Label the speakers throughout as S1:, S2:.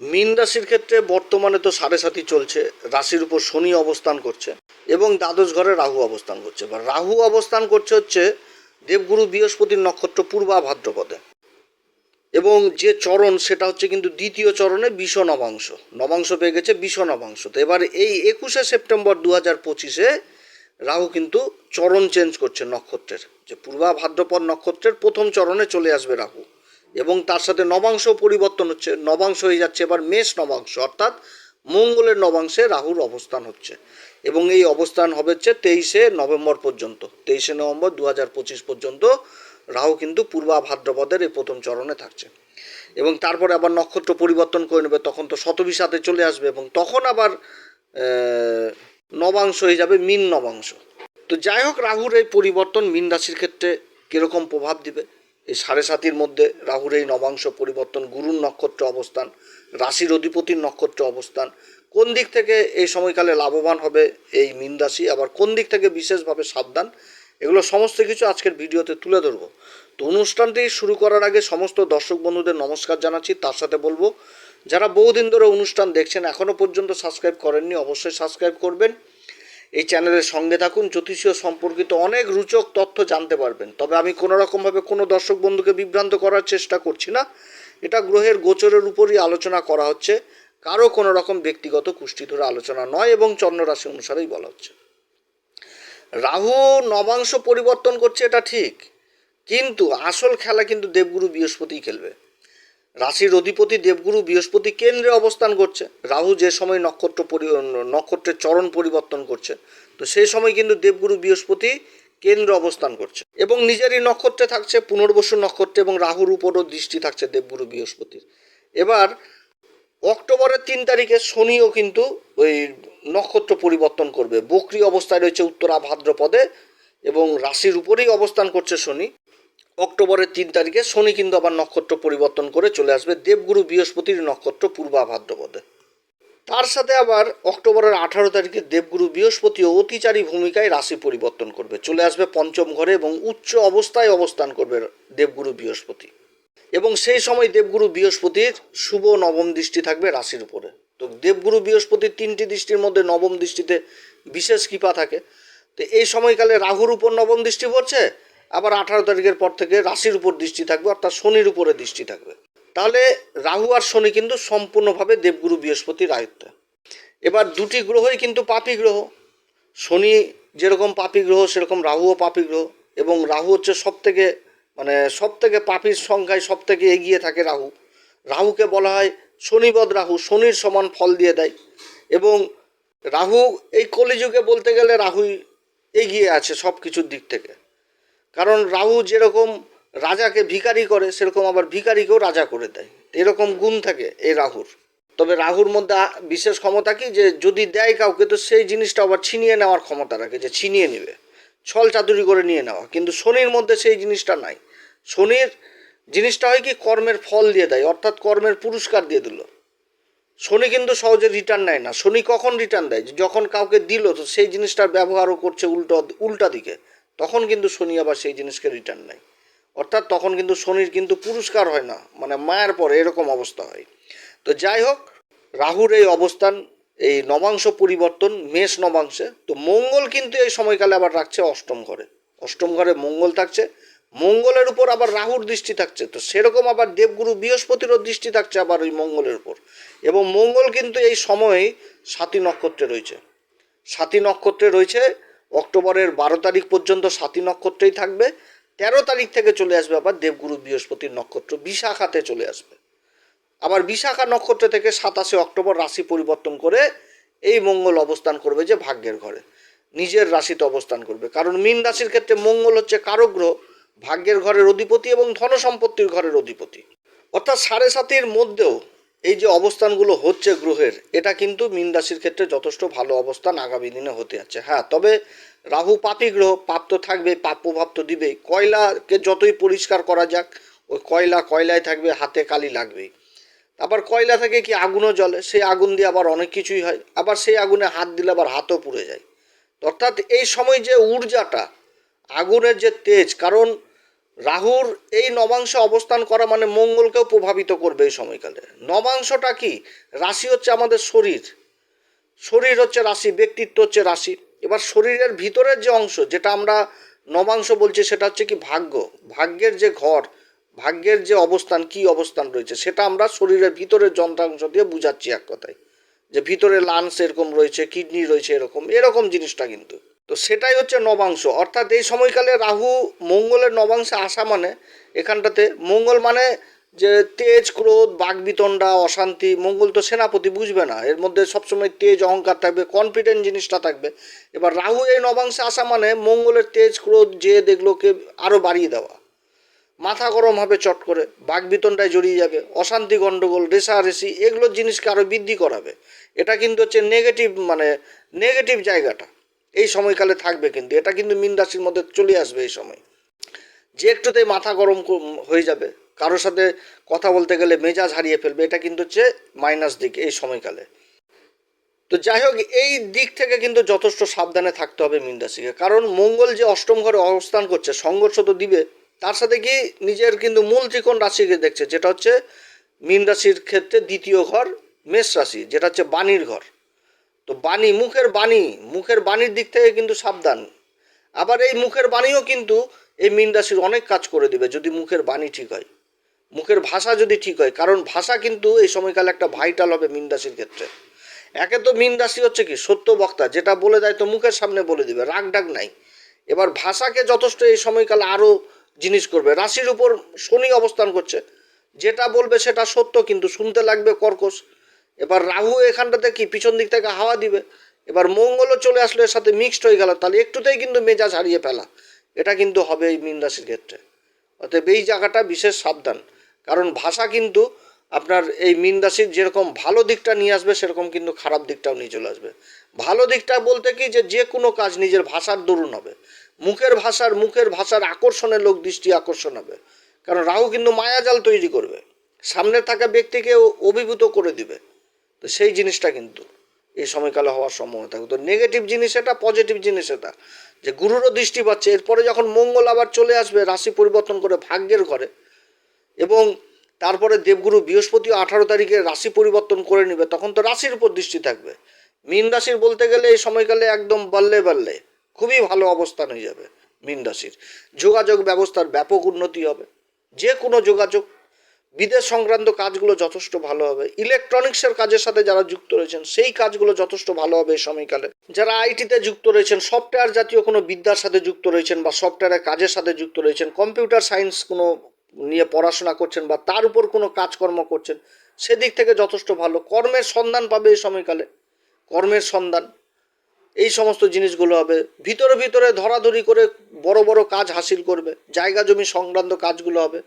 S1: মীন রাশির ক্ষেত্রে বর্তমানে তো সাড়ে সাথী চলছে, রাশির উপর শনি অবস্থান করছে এবং দ্বাদশ ঘরে রাহু অবস্থান করছে। বা রাহু অবস্থান করছে হচ্ছে দেবগুরু বৃহস্পতির নক্ষত্র পূর্বা ভাদ্রপদে এবং যে চরণ সেটা হচ্ছে কিন্তু দ্বিতীয় চরণে বিষ নবাংশ নবাংশ পেয়ে গেছে বিষ নবাংশ। তো এবার এই একুশে সেপ্টেম্বর দু হাজার পঁচিশে রাহু কিন্তু চরণ চেঞ্জ করছে নক্ষত্রের, যে পূর্বা ভাদ্রপদ নক্ষত্রের প্রথম চরণে চলে আসবে রাহু। এবং তার সাথে নবাংশ পরিবর্তন হচ্ছে, নবাংশ হয়ে যাচ্ছে এবার মেষ নবাংশ, অর্থাৎ মঙ্গলের নবাংশে রাহুর অবস্থান হচ্ছে। এবং এই অবস্থান হবে হচ্ছে তেইশে নভেম্বর পর্যন্ত, তেইশে নভেম্বর দু হাজার পঁচিশ পর্যন্ত রাহু কিন্তু পূর্বা ভাদ্রপদের এই প্রথম চরণে থাকছে। এবং তারপরে আবার নক্ষত্র পরিবর্তন করে নেবে, তখন তো শতবিশাতে চলে আসবে এবং তখন আবার নবাংশ হয়ে যাবে মিন নবাংশ। তো যাই হোক, রাহুর এই পরিবর্তন মিন রাশির ক্ষেত্রে কীরকম প্রভাব দিবে? এই সাড়ে সাতির মধ্যে রাহুর এই নবাংশ পরিবর্তন, গুরুর নক্ষত্র অবস্থান, রাশির অধিপতির নক্ষত্র অবস্থান, কোন দিক থেকে এই সময়কালে লাভবান হবে এই মিন রাশি, আবার কোন দিক থেকে বিশেষভাবে সাবধান, এগুলো সমস্ত কিছু আজকের ভিডিওতে তুলে ধরবো। তো অনুষ্ঠানটি শুরু করার আগে সমস্ত দর্শক বন্ধুদের নমস্কার জানাচ্ছি, তার সাথে বলব, যারা বহুদিন ধরে অনুষ্ঠান দেখছেন এখনও পর্যন্ত সাবস্ক্রাইব করেননি, অবশ্যই সাবস্ক্রাইব করবেন। এই চ্যানেলের সঙ্গে থাকুন, জ্যোতিষীয় সম্পর্কিত অনেক রুচক তথ্য জানতে পারবেন। তবে আমি কোনো রকমভাবে কোনো দর্শক বন্ধুকে বিভ্রান্ত করার চেষ্টা করছি না। এটা গ্রহের গোচরের উপরই আলোচনা করা হচ্ছে। কারও কোনো রকম ব্যক্তিগত কুষ্টি ধরে আলোচনা নয় এবং চন্দ্ররাশি অনুসারেই বলা হচ্ছে। রাহু নবাংশ পরিবর্তন করছে, এটা ঠিক। কিন্তু আসল খেলা কিন্তু দেবগুরু বৃহস্পতিই খেলবে। রাশির অধিপতি দেবগুরু বৃহস্পতি কেন্দ্রে অবস্থান করছে। রাহু যে সময় নক্ষত্র পরি নক্ষত্রের চরণ পরিবর্তন করছে, তো সেই সময় কিন্তু দেবগুরু বৃহস্পতি কেন্দ্রে অবস্থান করছে। এবং নিজেরই নক্ষত্রে থাকছে, পুনর্বসু নক্ষত্রে এবং রাহুর উপরও দৃষ্টি থাকছে দেবগুরু বৃহস্পতির। এবার, অক্টোবরের তিন তারিখে শনিও কিন্তু ওই নক্ষত্র পরিবর্তন করবে। বকরি অবস্থায় রয়েছে উত্তরা ভাদ্রপদে এবং রাশির উপরেই অবস্থান করছে শনি। অক্টোবরের তিন তারিখে শনি কিন্তু আবার নক্ষত্র পরিবর্তন করে চলে আসবে। দেবগুরু বৃহস্পতির নক্ষত্র পূর্বা ভাদ্রপদে তার সাথে আবার অক্টোবরের আঠারো তারিখে দেবগুরু বৃহস্পতিও অতিচারী ভূমিকায় রাশি পরিবর্তন করবে। চলে আসবে পঞ্চম ঘরে এবং উচ্চ অবস্থায় অবস্থান করবে দেবগুরু বৃহস্পতি। এবং সেই সময় দেবগুরু বৃহস্পতির শুভ নবম দৃষ্টি থাকবে রাশির উপরে। তো দেবগুরু বৃহস্পতির তিনটি দৃষ্টির মধ্যে নবম দৃষ্টিতে বিশেষ কৃপা থাকে। তো এই সময়কালে রাহুর উপর নবম দৃষ্টি পড়ছে আবার আঠারো তারিখের পর থেকে রাশির উপর দৃষ্টি থাকবে, অর্থাৎ শনির উপরে দৃষ্টি থাকবে। তাহলে রাহু আর শনি কিন্তু সম্পূর্ণভাবে দেবগুরু বৃহস্পতির আয়ত্তে এবার দুটি গ্রহই কিন্তু পাপী গ্রহ। শনি যেরকম পাপী গ্রহ, সেরকম রাহুও পাপী গ্রহ এবং রাহু হচ্ছে সব থেকে মানে সব থেকে পাপির সংখ্যায় সব থেকে এগিয়ে থাকে রাহু। রাহুকে বলা হয় শনিবদ রাহু, শনির সমান ফল দিয়ে দেয় এবং রাহু এই কলিযুগে বলতে গেলে রাহুই এগিয়ে আছে সব কিছুর দিক থেকে। কারণ রাহু যেরকম রাজাকে ভিখারি করে, সেরকম আবার ভিখারিকেও রাজা করে দেয়। এরকম গুণ থাকে এই রাহুর। তবে রাহুর মধ্যে বিশেষ ক্ষমতা কি? যে যদি দেয় কাউকে, তো সেই জিনিসটা আবার ছিনিয়ে নেওয়ার ক্ষমতা রাখে, যে ছিনিয়ে নেবে। ছল চাতুরি করে নিয়ে নেওয়া। কিন্তু শনির মধ্যে সেই জিনিসটা নাই। শনির জিনিসটা হয় কি? কর্মের ফল দিয়ে দেয়, অর্থাৎ কর্মের পুরস্কার দিয়ে দিল। শনি কিন্তু সহজে রিটার্ন নেয় না। শনি কখন রিটার্ন দেয়? যখন কাউকে দিল, তো সেই জিনিসটার ব্যবহারও করছে উল্টো, উল্টা দিকে। তখন কিন্তু শনি আবার সেই জিনিসকে রিটার্ন নেয়। অর্থাৎ তখন কিন্তু শনির কিন্তু পুরস্কার হয় না মানে মায়ের পরে এরকম অবস্থা হয়। তো যাই হোক, রাহুর এই অবস্থান, এই নবাংশ পরিবর্তন, মেষ নবাংশে, তো মঙ্গল কিন্তু এই সময়কালে আবার রাখছে, অষ্টম ঘরে। অষ্টম ঘরে মঙ্গল থাকছে, মঙ্গলের উপর আবার রাহুর দৃষ্টি থাকছে, তো সেরকম আবার দেবগুরু বৃহস্পতিরও দৃষ্টি থাকছে আবার ওই মঙ্গলের উপর। এবং মঙ্গল কিন্তু এই সময়ে সাতী নক্ষত্রে রয়েছে। সাতী নক্ষত্রে রয়েছে অক্টোবরের বারো তারিখ পর্যন্ত সাতী নক্ষত্রেই থাকবে। তেরো তারিখ থেকে চলে আসবে আবার দেবগুরু বৃহস্পতির নক্ষত্র, বিশাখাতে চলে আসবে। আবার বিশাখা নক্ষত্র থেকে সাতাশে অক্টোবর রাশি পরিবর্তন করে এই মঙ্গল অবস্থান করবে যে ভাগ্যের ঘরে। নিজের রাশিতে অবস্থান করবে। কারণ মীন রাশির ক্ষেত্রে মঙ্গল হচ্ছে কারক গ্রহ, ভাগ্যের ঘরের অধিপতি এবং ধন সম্পত্তির ঘরের অধিপতি। অর্থাৎ সাড়ে সাতির মধ্যেও এই যে অবস্থানগুলো হচ্ছে গ্রহের, এটা কিন্তু মীন রাশির ক্ষেত্রে যথেষ্ট ভালো অবস্থান আগামী দিনে হতে যাচ্ছে। হ্যাঁ তবে রাহু পাপী গ্রহ, পাপ তো থাকবে, পাপ প্রভাব তো দিবেই। কয়লাকে যতই পরিষ্কার করা যাক, ওই কয়লা কয়লায় থাকবে, হাতে কালি লাগবেই। আবার কয়লা থেকে কি আগুনও জ্বলে? সেই আগুন দিয়ে আবার অনেক কিছুই হয়। আবার সেই আগুনে হাত দিলে আবার হাতও পুড়ে যায়। অর্থাৎ এই সময় যে ঊর্জাটা, আগুনের যে তেজ, কারণ রাহুর এই নবাংশে অবস্থান করা মানে মঙ্গলকেও প্রভাবিত করবে এই সময়কালে। নবাংশটা কি? রাশি হচ্ছে আমাদের শরীর। শরীর হচ্ছে রাশি, ব্যক্তিত্ব হচ্ছে রাশি। এবার শরীরের ভিতরের যে অংশ, যেটা আমরা নবাংশ বলছি, সেটা হচ্ছে কি ভাগ্য। ভাগ্যের যে ঘর, ভাগ্যের যে অবস্থান, কি অবস্থান রয়েছে, সেটা আমরা শরীরের ভিতরের যন্ত্রাংশ দিয়ে বুঝাচ্ছি এক কথায়। যে ভিতরে লান্স এরকম রয়েছে, কিডনি রয়েছে এরকম এরকম জিনিসটা কিন্তু। তো সেটাই হচ্ছে নবাংশ। অর্থাৎ এই সময়কালে রাহু মঙ্গলের নবাংশে আসা মানে এখানটাতে, মঙ্গল মানে যে তেজ, ক্রোধ বাগবিতণ্ডা অশান্তি, মঙ্গল তো সেনাপতি বুঝবে না। এর মধ্যে সবসময় তেজ, অহংকার থাকবে কনফিডেন্ট জিনিসটা থাকবে। এবার রাহু এই নবাংশে আসা মানে মঙ্গলের তেজ, ক্রোধ, যে দেখলোকে আরও বাড়িয়ে দেওয়া। মাথা গরম হবে চট করে বাগবিতণ্ডায় জড়িয়ে যাবে, অশান্তি গণ্ডগোল রেশারেশি এগুলোর জিনিসকে আরও বৃদ্ধি করাবে। এটা কিন্তু হচ্ছে নেগেটিভ মানে নেগেটিভ জায়গাটা। এই সময়কালে থাকবে কিন্তু, এটা কিন্তু মিন রাশির মধ্যে চলে আসবে এই সময়। যে একটুতেই মাথা গরম হয়ে যাবে, কারোর সাথে কথা বলতে গেলে মেজাজ হারিয়ে ফেলবে, এটা কিন্তু হচ্ছে মাইনাস দিক এই সময়কালে। তো যাই হোক, এই দিক থেকে কিন্তু যথেষ্ট সাবধানে থাকতে হবে মীন রাশিকে, কারণ মঙ্গল যে অষ্টম ঘরে অবস্থান করছে, সংঘর্ষ তো দিবে, তার সাথে কি নিজের কিন্তু মূল ত্রিকোণ রাশিকে দেখছে, যেটা হচ্ছে মীন রাশির ক্ষেত্রে দ্বিতীয় ঘর মেষ রাশি, যেটা হচ্ছে বাণীর ঘর। তো বাণী, মুখের বাণী, মুখের বাণীর দিক থেকে কিন্তু সাবধান। আবার এই মুখের বাণীও কিন্তু এই মীন রাশির অনেক কাজ করে দিবে যদি মুখের বাণী ঠিক হয়। মুখের ভাষা যদি ঠিক হয়, কারণ ভাষা কিন্তু এই সময়কালে একটা ভাইটাল হবে মীন রাশির ক্ষেত্রে। একে তো মীন রাশি হচ্ছে কি? সত্য বক্তা, যেটা বলে দেয় তো মুখের সামনে বলে দিবে, রাগ ডাক নাই। এবার ভাষাকে যথেষ্ট এই সময়কালে আরও জিনিস করবে। রাশির উপর শনি অবস্থান করছে। যেটা বলবে সেটা সত্য, কিন্তু শুনতে লাগবে কর্কশ। এবার রাহু এখানটাতে কি পিছন দিক থেকে হাওয়া দিবে। এবার মঙ্গলও চলে আসলো, এর সাথে মিক্সড হয়ে গেল। তাহলে একটুতেই কিন্তু মেজাজ হারিয়ে ফেলা। এটা কিন্তু হবে এই মীন রাশির ক্ষেত্রে। অতএব এই জায়গাটা বিশেষ সাবধান। কারণ ভাষা কিন্তু আপনার এই মীন রাশির যেরকম ভালো দিকটা নিয়ে আসবে, সেরকম কিন্তু খারাপ দিকটাও নিয়ে চলে আসবে। ভালো দিকটা বলতে কি যে যে কোনো কাজ নিজের ভাষার দরুন হবে। মুখের ভাষার মুখের ভাষার আকর্ষণে লোক দৃষ্টি আকর্ষণ হবে। কারণ রাহু কিন্তু মায়াজাল তৈরি করবে। সামনে থাকা ব্যক্তিকে অভিভূত করে দিবে। তো সেই জিনিসটা কিন্তু এই সময়কালে হওয়ার সম্ভাবনা থাকে। তো নেগেটিভ জিনিস এটা পজিটিভ জিনিস এটা। যে গুরুরও দৃষ্টি পাচ্ছে, এরপরে যখন মঙ্গল আবার চলে আসবে, রাশি পরিবর্তন করে ভাগ্যের ঘরে, এবং তারপরে দেবগুরু বৃহস্পতিও আঠারো তারিখে রাশি পরিবর্তন করে নেবে, তখন তো রাশির উপর দৃষ্টি থাকবে। মীন রাশির বলতে গেলে এই সময়কালে একদম বাল্লে বাল্লে, খুবই ভালো অবস্থান হয়ে যাবে মীন রাশির। যোগাযোগ ব্যবস্থার ব্যাপক উন্নতি হবে। যে কোনো যোগাযোগ বিদেশ সংক্রান্ত কাজগুলো যথেষ্ট ভালো হবে। ইলেকট্রনিক্সের কাজের সাথে যারা যুক্ত রয়েছেন, সেই কাজগুলো যথেষ্ট ভালো হবে এই সময়কালে। যারা আইটিতে যুক্ত রয়েছেন সফটওয়্যার জাতীয় কোনো বিদ্যার সাথে যুক্ত রয়েছেন বা সফটওয়্যারের কাজের সাথে যুক্ত রয়েছেন কম্পিউটার সায়েন্স কোনো নিয়ে পড়াশোনা করছেন বা তার উপর কোনো কাজকর্ম করছেন, সেদিক থেকে যথেষ্ট ভালো। কর্মের সন্ধান পাবে এই সময়কালে। কর্মের সন্ধান। এই সমস্ত জিনিসগুলো হবে। ভিতরে ভিতরে ধরাধরি করে বড় বড় কাজ হাসিল করবে। জায়গা জমি সংক্রান্ত কাজগুলো হবে।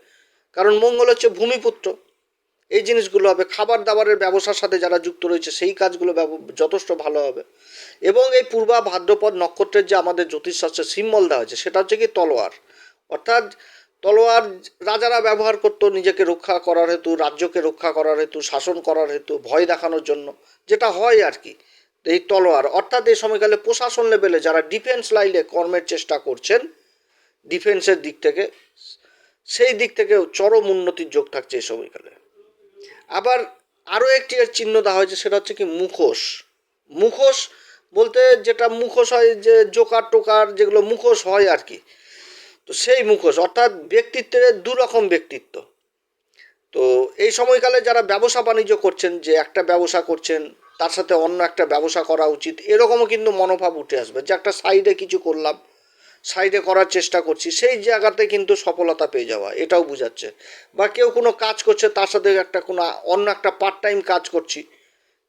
S1: কারণ মঙ্গল হচ্ছে ভূমিপুত্র। এই জিনিসগুলো হবে। খাবার দাবারের ব্যবসার সাথে যারা যুক্ত রয়েছে, সেই কাজগুলো যথেষ্ট ভালো হবে। এবং এই পূর্বা ভাদ্রপদ নক্ষত্রের যে আমাদের জ্যোতিষশাস্ত্রে সিম্বল দেওয়া হয়েছে, সেটা হচ্ছে কি তলোয়ার। অর্থাৎ তলোয়ার রাজারা ব্যবহার করতো নিজেকে রক্ষা করার হেতু, রাজ্যকে রক্ষা করার হেতু, শাসন করার হেতু, ভয় দেখানোর জন্য। যেটা হয় আর কি, এই তলোয়ার। অর্থাৎ এই সময়কালে প্রশাসন লেভেলে যারা ডিফেন্স লাইনে কর্মের চেষ্টা করছেন ডিফেন্সের দিক থেকে সেই দিক থেকেও চরম উন্নতির যোগ থাকছে এই সময়কালে আবার আরও একটি চিহ্ন দেওয়া হয়েছে, সেটা হচ্ছে কি মুখোশ। মুখোশ বলতে যেটা মুখোশ হয়, যে জোকার টোকার যেগুলো মুখোশ হয় আর কি, তো সেই মুখোশ, অর্থাৎ ব্যক্তিত্বের দু রকম ব্যক্তিত্ব। তো এই সময়কালে যারা ব্যবসা বাণিজ্য করছেন, যে একটা ব্যবসা করছেন, তার সাথে অন্য একটা ব্যবসা করা উচিত, এরকমও কিন্তু মনোভাব উঠে আসবে, যে একটা সাইডে কিছু করলাম সাইডে করার চেষ্টা করছি, সেই জায়গাতে কিন্তু সফলতা পেয়ে যাওয়া, এটাও বোঝাচ্ছে। বা কেউ কোনো কাজ করছে, তার সাথে একটা কোনো অন্য একটা পার্ট টাইম কাজ করছি,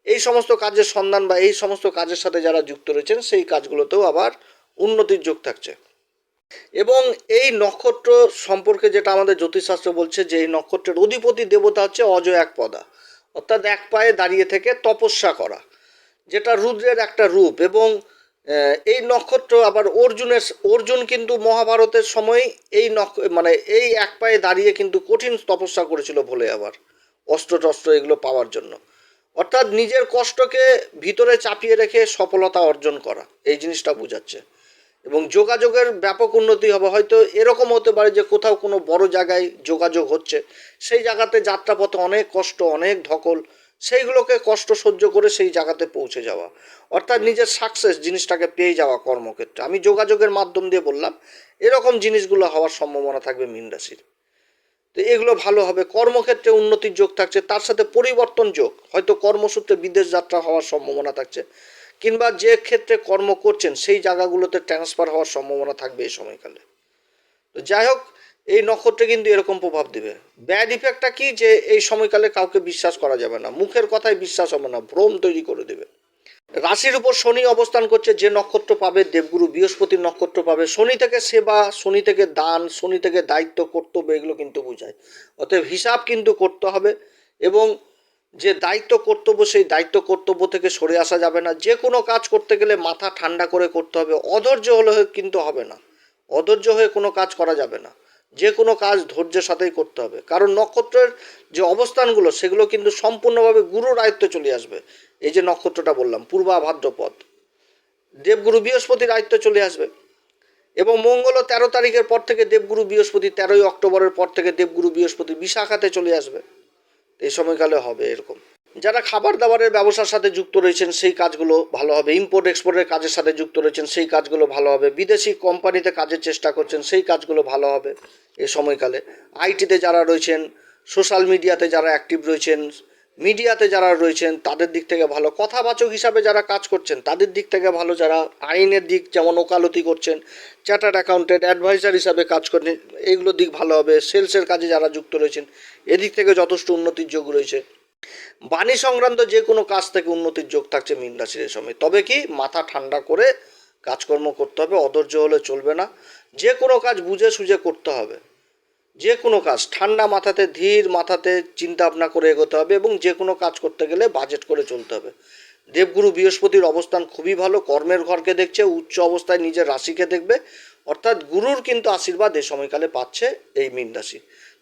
S1: এই সমস্ত কাজের সন্ধান বা এই সমস্ত কাজের সাথে যারা যুক্ত রয়েছেন, সেই কাজগুলোতেও আবার উন্নতির যোগ থাকছে। এবং এই নক্ষত্র সম্পর্কে যেটা আমাদের জ্যোতিষশাস্ত্র বলছে যে, এই নক্ষত্রের অধিপতি দেবতা হচ্ছে অজয় এক পদা, অর্থাৎ এক পায়ে দাঁড়িয়ে থেকে তপস্যা করা, যেটা রুদ্রের একটা রূপ এবং এই নক্ষত্র আবার অর্জুনের, অর্জুন কিন্তু মহাভারতের সময় এই নক্ষ মানে এই এক পায়ে দাঁড়িয়ে কিন্তু কঠিন তপস্যা করেছিল বলে আবার অস্ত্র টস্ত্র এগুলো পাওয়ার জন্য। অর্থাৎ নিজের কষ্টকে ভিতরে চাপিয়ে রেখে সফলতা অর্জন করা, এই জিনিসটা বোঝাচ্ছে। এবং যোগাযোগের ব্যাপক উন্নতি হবে। হয়তো এরকম হতে পারে যে কোথাও কোনো বড় জায়গায় যোগাযোগ হচ্ছে, সেই জায়গাতে যাত্রাপথে অনেক কষ্ট, অনেক ধকল সেইগুলোকে কষ্ট সহ্য করে সেই জায়গাতে পৌঁছে যাওয়া। অর্থাৎ নিজের সাকসেস জিনিসটাকে পেয়ে যাওয়া কর্মক্ষেত্রে। আমি যোগাযোগের মাধ্যম দিয়ে বললাম, এরকম জিনিসগুলো হওয়ার সম্ভাবনা থাকবে মীন রাশির। তো এগুলো ভালো হবে। কর্মক্ষেত্রে উন্নতির যোগ থাকছে, তার সাথে পরিবর্তন যোগ। হয়তো কর্মসূত্রে বিদেশ যাত্রা হওয়ার সম্ভাবনা থাকছে, কিংবা যে ক্ষেত্রে কর্ম করছেন, সেই জায়গাগুলোতে ট্রান্সফার হওয়ার সম্ভাবনা থাকবে এই সময়কালে। তো যাই হোক এই নক্ষত্রে কিন্তু এরকম প্রভাব দেবে। ব্যাড ইফেক্টটা কি? যে এই সময়কালে কাউকে বিশ্বাস করা যাবে না। মুখের কথায় বিশ্বাস হবে না, ভ্রম তৈরি করে দেবে। রাশির উপর শনি অবস্থান করছে, যে নক্ষত্র পাবে, দেবগুরু বৃহস্পতির নক্ষত্র পাবে। শনি থেকে সেবা, শনি থেকে দান, শনি থেকে দায়িত্ব, কর্তব্য, এগুলো কিন্তু বোঝায়। অতএব হিসাব কিন্তু করতে হবে এবং যে দায়িত্ব, কর্তব্য, সেই দায়িত্ব, কর্তব্য থেকে সরে আসা যাবে না। যে কোনো কাজ করতে গেলে মাথা ঠান্ডা করে করতে হবে। অধৈর্য হলে কিন্তু হবে না। অধৈর্য হয়ে কোনো কাজ করা যাবে না। যে কোনো কাজ ধৈর্যের সাথেই করতে হবে। কারণ নক্ষত্রের যে অবস্থানগুলো, সেগুলো কিন্তু সম্পূর্ণভাবে গুরুর আয়ত্তে চলে আসবে। এই যে নক্ষত্রটা বললাম পূর্বা ভাদ্রপদ দেবগুরু বৃহস্পতির আয়ত্তে চলে আসবে। এবং মঙ্গলও তেরো তারিখের পর থেকে দেবগুরু বৃহস্পতি, তেরোই অক্টোবরের পর থেকে দেবগুরু বৃহস্পতি বিশাখাতে চলে আসবে। এই সময়কালে হবে এরকম। যারা খাবার দাবারের ব্যবসার সাথে যুক্ত রয়েছেন, সেই কাজগুলো ভালো হবে। ইম্পোর্ট এক্সপোর্টের কাজের সাথে যুক্ত রয়েছেন, সেই কাজগুলো ভালো হবে। বিদেশি কোম্পানিতে কাজের চেষ্টা করছেন, সেই কাজগুলো ভালো হবে এই সময়কালে। আইটিতে যারা রয়েছেন, সোশ্যাল মিডিয়াতে যারা অ্যাক্টিভ রয়েছেন, মিডিয়াতে যারা রয়েছেন, তাদের দিক থেকে ভালো। কথাবাচক হিসাবে যারা কাজ করছেন, তাদের দিক থেকে ভালো। যারা আইনের দিক যেমন ওকালতি করছেন চার্টার্ড অ্যাকাউন্টেন্ট অ্যাডভাইজার হিসাবে কাজ করছেন এইগুলো দিক ভালো হবে। সেলসের কাজে যারা যুক্ত রয়েছেন, এদিক থেকে যথেষ্ট উন্নতির যোগ রয়েছে। বাণী সংক্রান্ত যে কোনো কাজ থেকে উন্নতির যোগ থাকছে মীন রাশির সময়। তবে কি মাথা ঠান্ডা করে কাজকর্ম করতে হবে, অধৈর্য হলে চলবে না। যে কোনো কাজ বুঝে সুঝে করতে হবে। যে কোনো কাজ ঠান্ডা মাথাতে, ধীর মাথাতে চিন্তা ভাবনা করে এগোতে হবে এবং যে কোনো কাজ করতে গেলে বাজেট করে চলতে হবে। দেবগুরু বৃহস্পতির অবস্থান খুবই ভালো, কর্মের ঘরকে দেখছে, উচ্চ অবস্থায় নিজের রাশিকে দেখবে। অর্থাৎ গুরুর কিন্তু আশীর্বাদ এই সময়কালে পাচ্ছে এই মীন রাশি।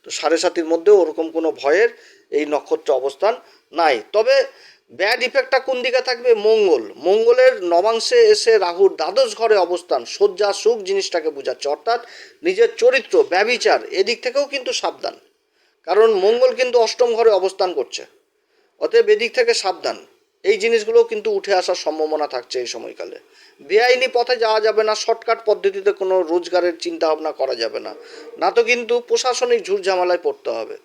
S1: সাড়ে সাতির মধ্যেও ওরকম কোনো ভয়ের এই নক্ষত্র অবস্থান নাই। তবে ব্যাড ইফেক্টটা কোন দিকে থাকবে? মঙ্গল। মঙ্গলের নবাংশে এসে রাহুর দ্বাদশ ঘরে অবস্থান। শয্যা, সুখ জিনিসটাকে বোঝাচ্ছে। অর্থাৎ নিজের চরিত্র, ব্যবিচার এদিক থেকেও কিন্তু সাবধান। কারণ মঙ্গল কিন্তু অষ্টম ঘরে অবস্থান করছে। অতএব এদিক থেকে সাবধান। এই জিনিসগুলোও কিন্তু উঠে আসার সম্ভাবনা থাকছে এই সময়কালে। বেআইনি পথে যাওয়া যাবে না, শর্টকাট পদ্ধতিতে কোনো রোজগারের চিন্তা ভাবনা করা যাবে না। না তো কিন্তু প্রশাসনিক ঝামেলায় পড়তে হবে।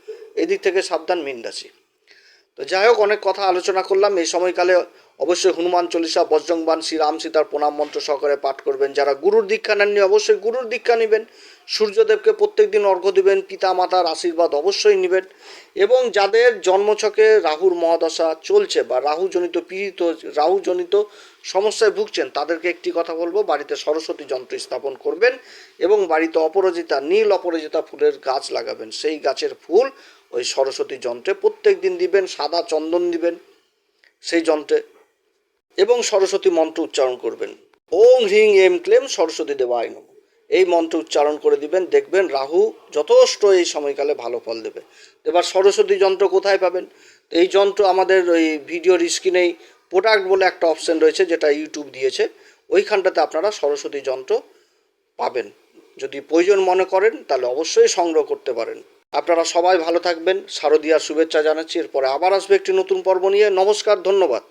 S1: এদিক থেকে সাবধান মিন রাশি। তো যাই হোক, অনেক কথা আলোচনা করলাম। এই সময়কালে অবশ্যই হনুমান চল্লিশা বজ্রংবান শ্রী রাম সীতার প্রণাম মন্ত্র সহকারে পাঠ করবেন। যারা গুরুর দীক্ষা নেননি, অবশ্যই গুরুর দীক্ষা নেবেন। সূর্যদেবকে প্রত্যেক দিন অর্ঘ্য দিবেন পিতা মাতার আশীর্বাদ অবশ্যই নেবেন এবং যাদের জন্মছকে রাহুর মহাদশা চলছে বা রাহুজনিত পীড়িত, রাহুজনিত সমস্যায় ভুগছেন, তাদেরকে একটি কথা বলব, বাড়িতে সরস্বতী যন্ত্র স্থাপন করবেন এবং বাড়িতে অপরাজিতা, নীল অপরাজিতা ফুলের গাছ লাগাবেন। সেই গাছের ফুল ওই সরস্বতী যন্ত্রে প্রত্যেক দিন দিবেন, সাদা চন্দন দিবেন সেই যন্ত্রে এবং সরস্বতী মন্ত্র উচ্চারণ করবেন। ওং হ্রিং, এম ক্লেম, সরস্বতী দেবায় নম। এই মন্ত্র উচ্চারণ করে দিবেন, দেখবেন রাহু যথেষ্ট এই সময়কালে ভালো ফল দেবে। এবার সরস্বতী যন্ত্র কোথায় পাবেন? এই যন্ত্র আমাদের ওই ভিডিওর স্ক্রিনেই প্রোডাক্ট বলে একটা অপশন রয়েছে, যেটা ইউটিউব দিয়েছে। ওইখানটাতে আপনারা সরস্বতী যন্ত্র পাবেন। যদি প্রয়োজন মনে করেন, তাহলে অবশ্যই সংগ্রহ করতে পারেন। আপনারা সবাই ভালো থাকবেন, শারদীয়ার শুভেচ্ছা জানাচ্ছি। এরপরে আবার আসবে একটি নতুন পর্ব নিয়ে। নমস্কার, ধন্যবাদ।